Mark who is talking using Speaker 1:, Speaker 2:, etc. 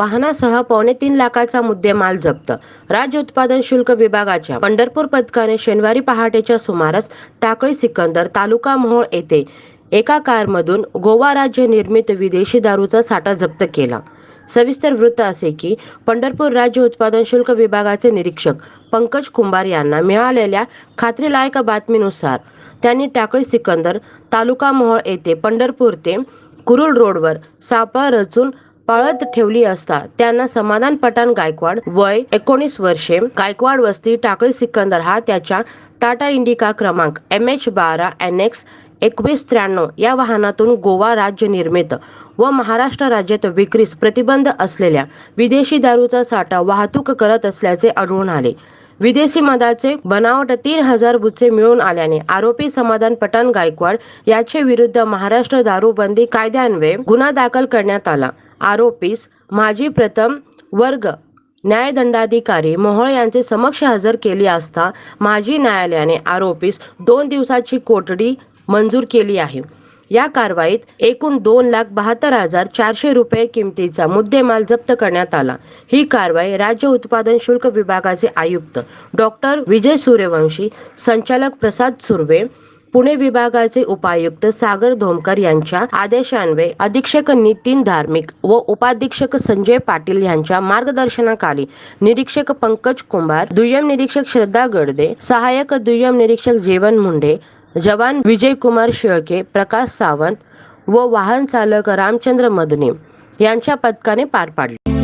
Speaker 1: वाहनासह पावणे तीन लाखाचा मुद्देमाल जप्त. राज्य उत्पादन शुल्क विभागाच्या पंढरपूर पथकाने शनिवारी पहाटेच्या सुमारास टाकळी सिकंदर तालुका मोहोळ येथे एका कारमधून गोवा राज्य निर्मित विदेशी दारूचा साठा जप्त केला. सविस्तर वृत्त असे की पंढरपूर राज्य उत्पादन शुल्क विभागाचे निरीक्षक पंकज कुंभार यांना मिळालेल्या खात्रीलायक बातमीनुसार त्यांनी टाकळी सिकंदर तालुका मोहोळ येथे पंढरपूर ते कुरुल रोडवर सापळा रचून पाळत ठेवली असता त्यांना समाधान पठाण गायकवाड वय एकोणीस वर्षे. गायकवाड वस्ती टाकळी सिकंदर हा त्याच्या टाटा इंडिका क्रमांक एम एच बारा एन एक्स एकवीस त्र्याण्णव या वाहनातून गोवा राज्य निर्मित व महाराष्ट्र राज्यात विक्रीस प्रतिबंध असलेल्या विदेशी दारूचा साठा वाहतूक करत असल्याचे आढळून आले. विदेशी मदाचे बनावट तीन हजार बुच्चे मिळून आल्याने आरोपी समाधान पठाण गायकवाड याचे विरुद्ध महाराष्ट्र दारूबंदी कायद्यान्वये गुन्हा दाखल करण्यात आला. आरोपीस माजी प्रथम वर्ग न्यायदंडाधिकारी मोहोळ यांचे समक्ष हजर केली असता माजी न्यायालयाने आरोपीस दोन दिवसाची कोठडी मंजूर केली आहे. या कारवाईत एकूण दोन लाख बहात्तर हजार चारशे रुपये किमतीचा मुद्देमाल जप्त करण्यात आला. ही कारवाई राज्य उत्पादन शुल्क विभागाचे आयुक्त डॉक्टर विजय सूर्यवंशी संचालक प्रसाद सुर्वे पुणे विभागाचे उपायुक्त सागर धोमकर यांच्या आदेशान्वये अधीक्षक नितीन धार्मिक व उपाधीक्षक संजय पाटील यांच्या मार्गदर्शनाखाली निरीक्षक पंकज कुंभार दुय्यम निरीक्षक श्रद्धा गडदे सहाय्यक दुय्यम निरीक्षक जीवन मुंडे जवान विजय कुमार शेळके प्रकाश सावंत व वाहन चालक रामचंद्र मदने यांच्या पथकाने पार पाडले.